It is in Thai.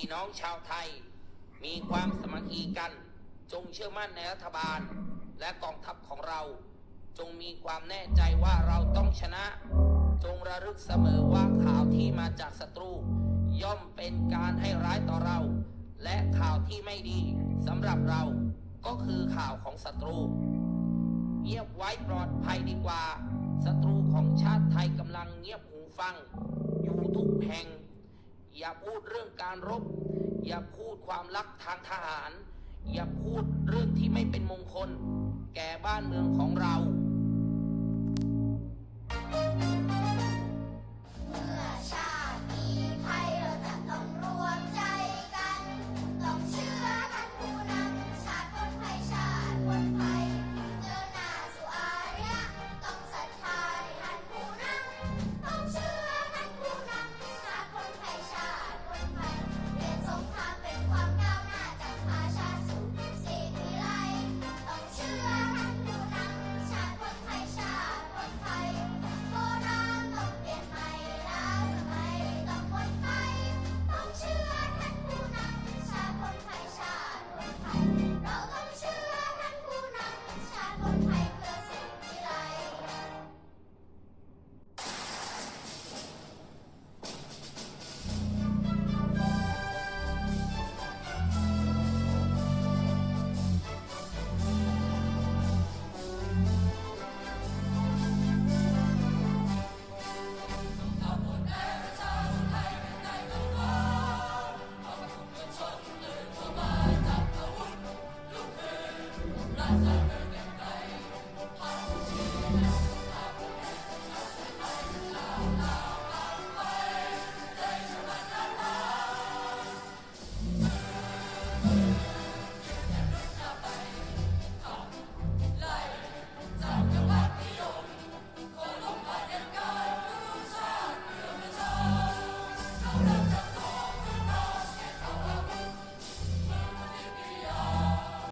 พี่น้องชาวไทย มีความสมัคคีกัน จงเชื่อมั่นในรัฐบาล และกองทัพของเรา จงมีความแน่ใจว่าเราต้องชนะ จงระลึกเสมอว่าข่าวที่มาจากศัตรู ย่อมเป็นการให้ร้ายต่อเรา และข่าวที่ไม่ดีสำหรับเราก็คือข่าวของศัตรูเงียบไว้ปลอดภัยดีกว่าศัตรูของชาติไทยกำลังเงียบหูฟัง อยู่ทุกแห่ง อย่าพูดเรื่องการรบ อย่าพูดความรักทางทหาร อย่าพูดเรื่องที่ไม่เป็นมงคล แก่บ้านเมืองของเรา Awesome.